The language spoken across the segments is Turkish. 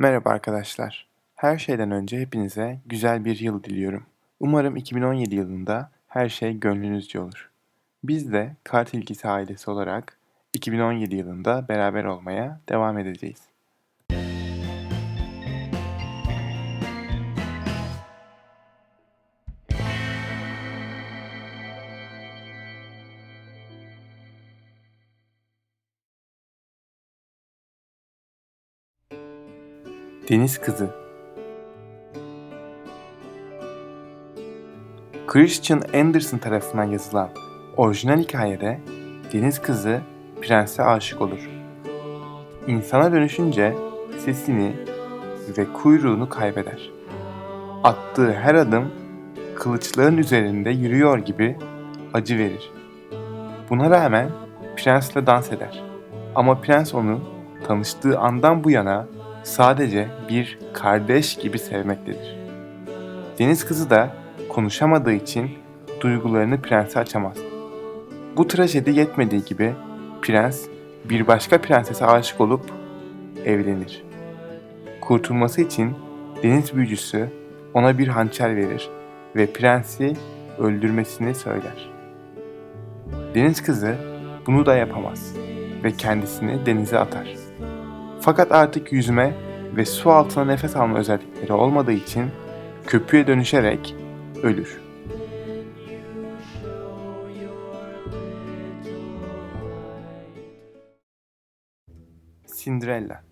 Merhaba arkadaşlar. Her şeyden önce hepinize güzel bir yıl diliyorum. Umarım 2017 yılında her şey gönlünüzce olur. Biz de Kart İlgisi ailesi olarak 2017 yılında beraber olmaya devam edeceğiz. Deniz Kızı Christian Andersen tarafından yazılan orijinal hikayede Deniz Kızı prense aşık olur. İnsana dönüşünce sesini ve kuyruğunu kaybeder. Attığı her adım kılıçların üzerinde yürüyor gibi acı verir. Buna rağmen prensle dans eder. Ama prens onu tanıştığı andan bu yana sadece bir kardeş gibi sevmektedir. Deniz kızı da konuşamadığı için duygularını prense açamaz. Bu trajedi yetmediği gibi prens bir başka prensese aşık olup evlenir. Kurtulması için deniz büyücüsü ona bir hançer verir ve prensi öldürmesini söyler. Deniz kızı bunu da yapamaz ve kendisini denize atar. Fakat artık yüzme ve su altına nefes alma özellikleri olmadığı için köpüğe dönüşerek ölür. Cinderella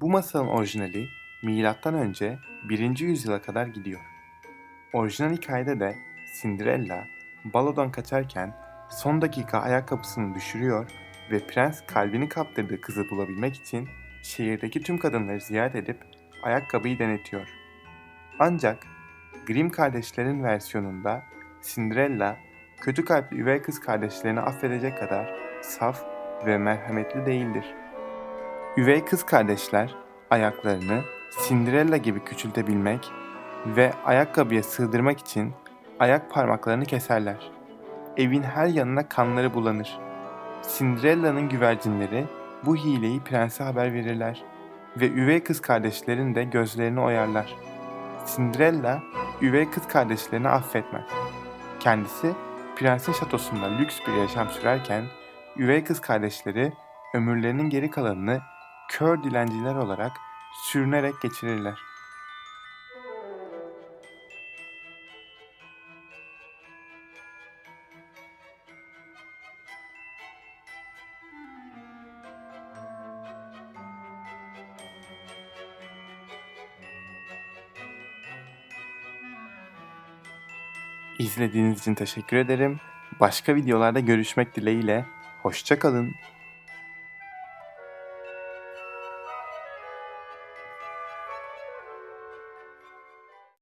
Bu masalın orijinali milattan önce 1. yüzyıla kadar gidiyor. Orijinal hikayede de Cinderella balodan kaçarken son dakika ayakkabısını düşürüyor ve prens kalbini kaptırdığı kızı bulabilmek için şehirdeki tüm kadınları ziyaret edip ayakkabıyı denetiyor. Ancak Grimm kardeşlerin versiyonunda Cinderella kötü kalpli üvey kız kardeşlerini affedecek kadar saf ve merhametli değildir. Üvey kız kardeşler ayaklarını Cinderella gibi küçültebilmek ve ayakkabıya sığdırmak için ayak parmaklarını keserler. Evin her yanına kanları bulanır. Cinderella'nın güvercinleri bu hileyi prense haber verirler ve üvey kız kardeşlerin de gözlerini oyarlar. Cinderella üvey kız kardeşlerini affetmez. Kendisi prensin şatosunda lüks bir yaşam sürerken üvey kız kardeşleri ömürlerinin geri kalanını kör dilenciler olarak sürünerek geçirirler. İzlediğiniz için teşekkür ederim. Başka videolarda görüşmek dileğiyle. Hoşçakalın.